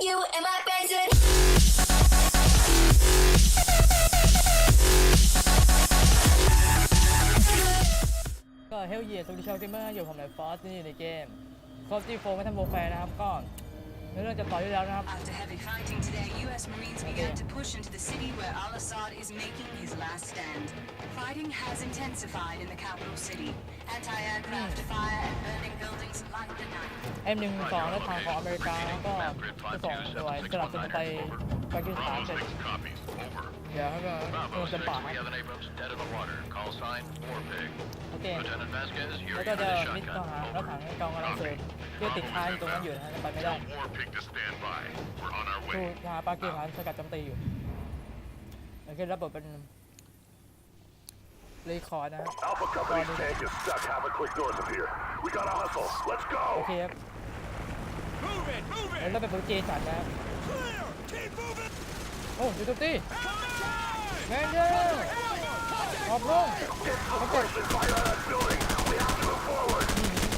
You and my friends. ก็เฮลเยียสวัสดีชาวเกมเมอร์อยู่ผมในฟอสนี่อยู่ในเกมคอฟตี้โฟไม่ทำโบแฟร์นะครับก็ ในเรื่องจะต่ออยู่แล้วนะครับ After heavy fighting today, U.S. Marines began to push into the city where al-Assad is making his last stand. Fighting has intensified in the capital city. Anti-aircraft fire and burning buildings light the night. เอ็มหนึ่งสองและทางของอเมริกานะก็จะส่งหน่วยสลับกันไปปากีสถานเสร็จ Copy. Over. เดี๋ยวให้มา Bravo ลง 6, จำปา we have an Abrams dead in the water. Call sign, Warpig. โอ เค Lieutenant Vasquez, แล้ว you're ก็ in จะ the มิดกอง shotgun. หางแล้วถัง Over. กองกำลังเสริมเพื่อติดค้างอยู่ตรงนั้นอยู่นะฮะจะไปไม่ได้ Tell Warpig to stand by. We're on our ทู way. หาปากีสถานสกัดโจมตีอยู่โอเคระบบเป็นรีคอร์ดนะฮะ Alpha Company's tank is stuck half a click north of here. We gotta hustle. Let's โอ go! เคครับ Move it, move แล้ว it! เราเป็นโปรเจสันนะครับ Clear! Keep moving! โอ้ดูตุ๊ตี้ Time! แมนเดอร์ ออกลงเขากด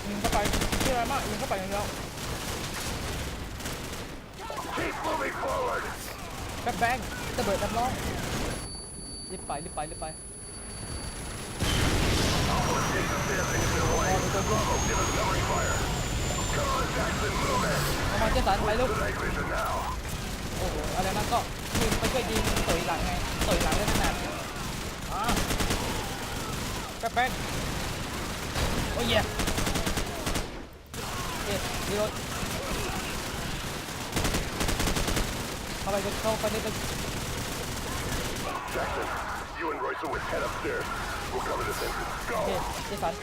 ยิงเข้าไปเชื่ออะมากยิงเข้าไปเแบงแบงระเบิดดับล้องรีบไปรีบไปรีบไปเอามาเจสันไปลูกโอ้โหอะไรนั่นก็ยไปช่วยยิงเตยหลังไงเตยหลังเลยนะ แบ็คแบงโอ้ยเย่เอ๊ะดีรถเข้าไปเข้าไปในตึก Jackson, you and Royce will head upstairs. We'll cover this entrance. โอเค Go! เจสัน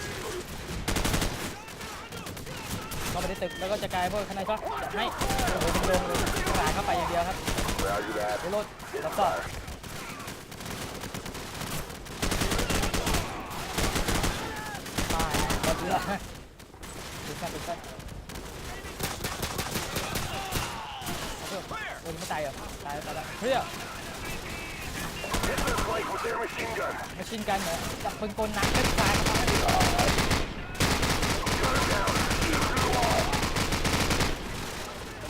เข้าไปในตึกแล้วก็จะกลายพวกข้างในก็จะให้โอ้โหเป็นโดงเลยกระดาษเข้าไปอย่างเดียวครับ Roger that. ไปรถรับทราบตาย หมดเรือดูกันดูกันเอาเถอะโอ้ยไม่ตายเหรอตายแล้วตายแล้วเฮ้ย Hit this flank with their machine gun. มาชินกันเหรอจับปืนกลหนักก็ตายกันแล้ว Gun him down. Shoot through the wall.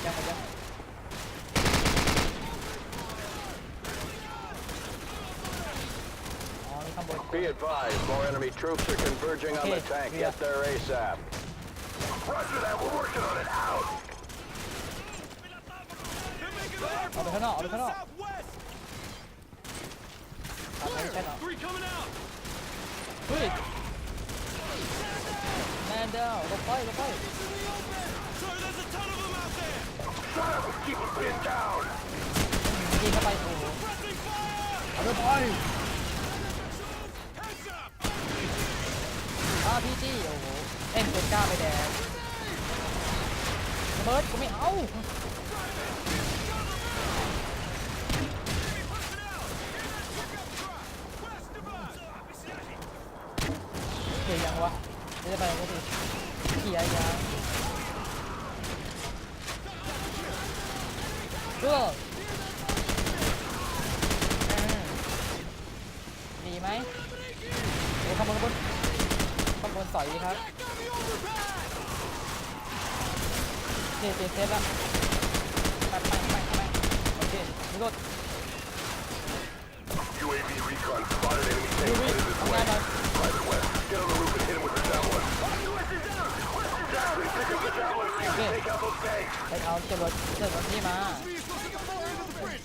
ยังยังอ๋อนี่ข้างบน Be advised, more enemy troops are converging on the Okay, tank. yeah. Get there ASAP. Roger that. We're working on it. Out. They're making an air ออกไปข้างนอกออก to ไป the ข้างนอก southwest! ตัดไม่ใช่เหรอ Three coming out! เฮ้ยแมนเดลลงไปลงไป Sir, there's a ton of them out there! Shut up and keep them pinned down. ยิงเข้าไปโอ้โห Pressing fire! เอาไปไป Heads up! อาพี่จี้โอ้โหเอ็นตัวกล้าไปแดงเบิร์ดกูไม่เอาเกี่ยยังวะไม่ได้ไปก็ดีเกี่ยยังเออมดีไหมโอ้ข้างบนข้างบนข้างบ นสอยดีครับโอเคเปลี่ยนเซตแล้วไปไปไปไปโอเคนี่รถ UAV recon spotted enemy tank ดูวิ headed this ทำ way. งานหน่อย Private West, get on the roof and hit him with the javelin. Jackson, pick up the javelin so you can take out those tanks. ไปเอาจรวดจรวดนี่มา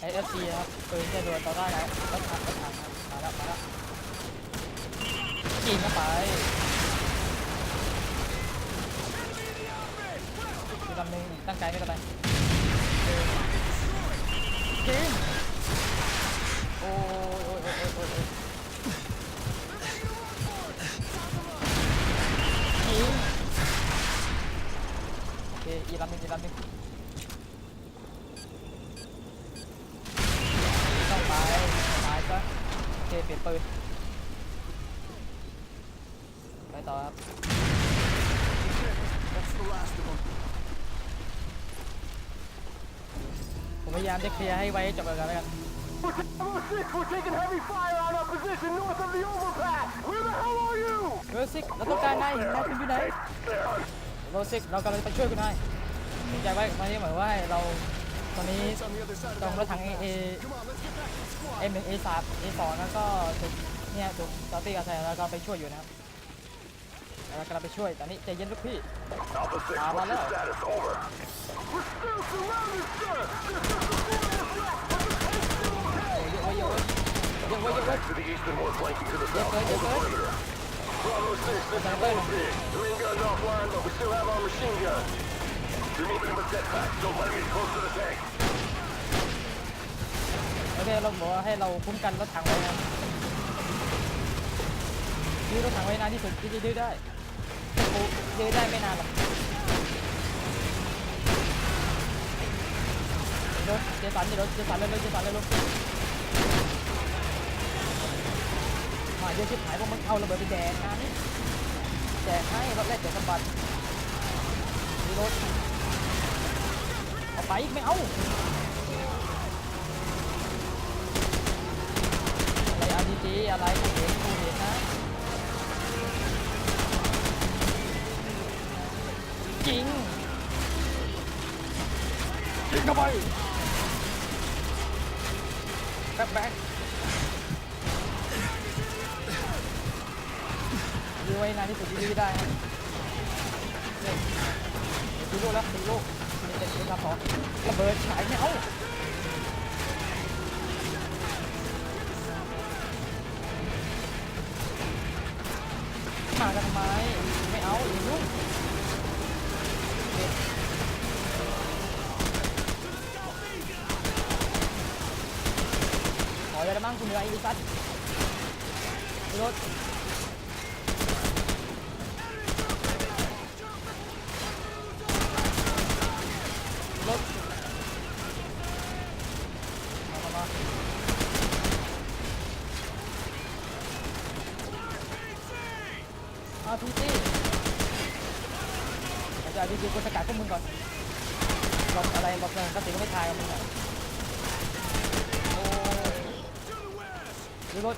ไอเอฟซีครับปืนจรวดต่อได้แล้วรถถังรถถังครับมาแล้วมาแล้วยิงเข้าไป กำหนึ่งตั้งใจไม่กันไปยิงโอ้ยโอ้ยโอ้ยโอ้ยโอ้ยโอ้ยยิงโอเคอีกลำหนึงอีกลำหนึงต้องไปตายซะโอเคเปลี่ยนปืนไปต่อครับ ผมพยายามจะเคลียร์ให้ไว้จบกันแล้วกัน We're taking heavy fire on our position north of the overpass. Where the hell are you? โรซิกเราต้องการนายเห็นนายคุณอยู่ไหน There. โรซิกเรากำลังไปช่วยคุณนายสนใจไว้มานี่เหมือนว่าเราตอนนี้ตรงรถถัง A A M 1 A 3 A 2แล้วก็ถูกเนี่ยถูกตอตี้กระแสแล้วก็ไปช่วยอยู่นะครับแล้วกำลังไปช่วยตอนนี้ใจเย็นลูกพี่ Alpha 6, Ah, what's your hello. status? Over. We're still surrounded, sir! There's just a few of us left! เยอะเว้ยเยอะเว้ยเยอะเว้ยเยอะเว้ย Contact to the east and more flanking to the south. good, Hold the good. perimeter. Bravo 6, this is Okay, good. Wolfie. The main gun's offline, but we still have our machine gun. You're moving with jetpacks. Don't let me close to the tank. โอเคเราบอกว่าให้เราคุ้มกันรถถังไว้นะยื้อรถถังไว้นานที่สุดที่จะยื้อได้โอ้ยื้อได้ไม่นานหรอกรถเจสันเดี๋ยวรถเจสันเร็วๆเจสันเร็วๆ มาเยอะชิบหายเพวกมึงเอาระเบิดไปแดกนะแดกให้รถแรกเดี๋ยวสะบัดมีรถเอาไปอีกไม่เอาอะไร RPG อะไรกูเห็นกูเห็นนะจริงยิงเข้าไปแบ็คแบ็ค ไว้นานที่สุดที่ยื้อได้นะเนี่ยดูลูกแล้วดูลูกมีเด็กเป็นรับสองระเบิดฉายไม่เอามากันทำไมไม่เอาอย่ายุ่งเด็กขออย่าได้มั่งคุณเหนื่อยอีสัตรถรถมามามาอาพีจี อาจารย์พีจีกูสกัดพวกมึงก่อนหลบอะไรหลบเลยก็ติก็ไม่ทายกับมึงอะโอ้ดูรถ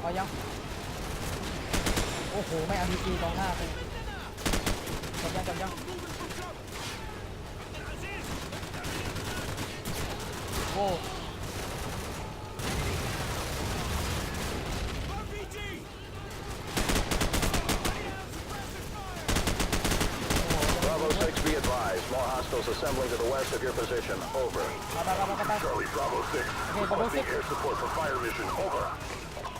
เอายัง โอ้โห ไม่อาพีจีตรงหน้ากูจบยังจบยังโอ้ RPG! Bravo 6, be advised. More hostiles assembling to the west of your position. Over. ไปไปไปไปไป Charlie, Bravo 6. Okay, Bravo Requesting 6. air support for fire mission. Over.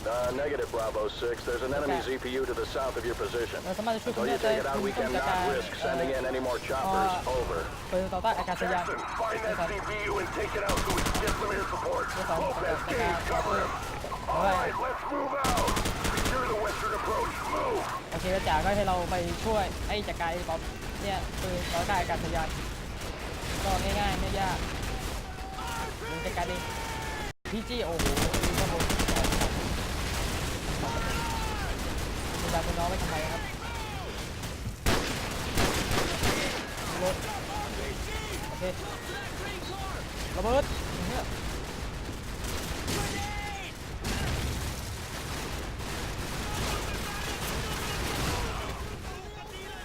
Uh, negative, Bravo 6. There's an enemy Okay. ZPU to the south of your position. เราสามารถจะช่วยคุณ Until ได้ you แต่ take it out, คุณ we ต้องจัดการ cannot risk sending in any more choppers. uh, Over. ปืนต่อต้านอากาศยาน Jackson, find that ใช่ครับ CPU and take it out so we can get some air support. Yes, I'm- Lopez, okay, Gage, cover him. All Alright. right, let's move out. Secure the western approach. Move. โอเคแล้วจ่าก็ให้เราไปช่วยไอ้จัดการไอ้ป๊อป เนี่ยปืนต่อต้านอากาศยานก็ง่ายๆไม่ยากมึงจะการเองพี่จี้โอ้โหดูข้างบนคุณดาคุณน้องไว้ทำไมครับรถโอเคระเบิดเนี่ย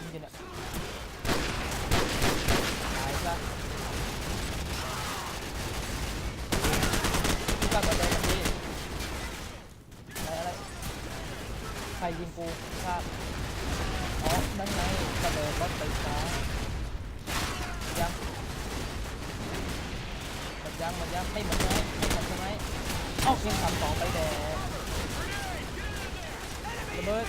ยิงกันเนี่ยหายซะที่ตั้งแต่ใจกันดีอะไรอะไรใค รยิงกูพลาดอ๋อนั่นไงกระเดิดรถไฟฟ้ายังหมดยังหมดยังไม่หมดใช่ไหมไม่หมดใช่ไหมเอาเพียงสามสองไปแดกระเบิด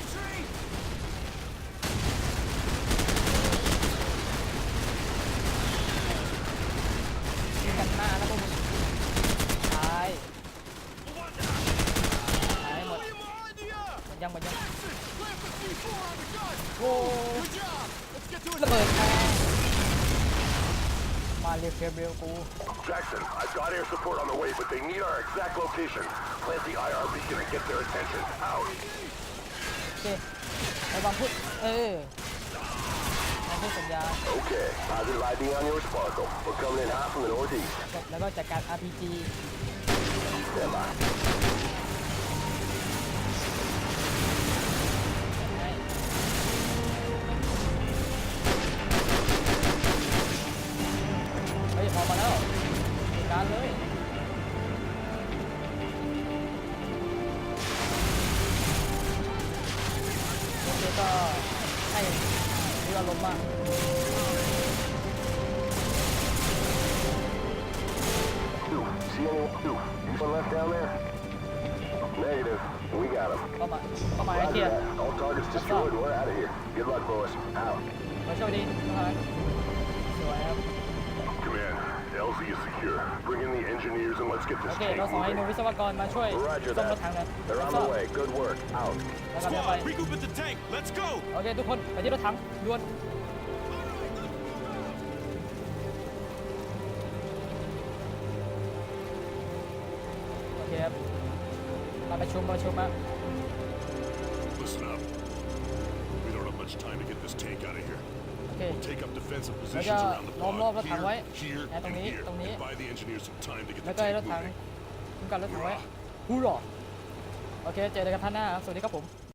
ยิงกันหน้าแล้วพวกมึงตายตายหมดหมดยังหมดยัง โอ้ระเบิดแม่มาเรียกเคเบลกู Jackson, I've got air support on the way, but they need our exact location. Plant the IR beacon and get their attention. Out. โอเคระวังพูดเออมาพูดสัญญา Okay, positive ID on your sparkle. We're coming in hot from the northeast. แล้วก็จัดการ RPG Stand by. ใ ก็ให้มีอารมณ์บ้างเข้ามาเข้ามาให้เคลียร์ All targets destroyed. We're out of here. Good luck, boys. Out. Come in. LZ is secure. Bring in the engineers and let's get โอ this เค tank เราส่งให้หนู moving. วิศวกรมาช่วย Roger ส่งรถถัง that. เลย They're รับ on ทราบ the way. Good work. Out. แล้วก็เดี๋ยวไป Squad, regroup at the tank. Let's go. โอเคทุกคนไปที่รถถังด่วนโอเคครับมาประชุมประชุมมา Listen up. We don't have much time to get this tank out of here. โอเค Take up defensive แล้ว positions ก็ around the ล้อมรอบ pod. รถถังไว้ Here, here, นะตรง and นี้ here. ตรงนี้ And buy the engineers some time to get แล้ว the ก็ให้ร tank ถถัง moving. คุ้มกันรถถังไว้ฮู้หรอโอเค เจอกันท่านหน้าครับสวัสดีครับผม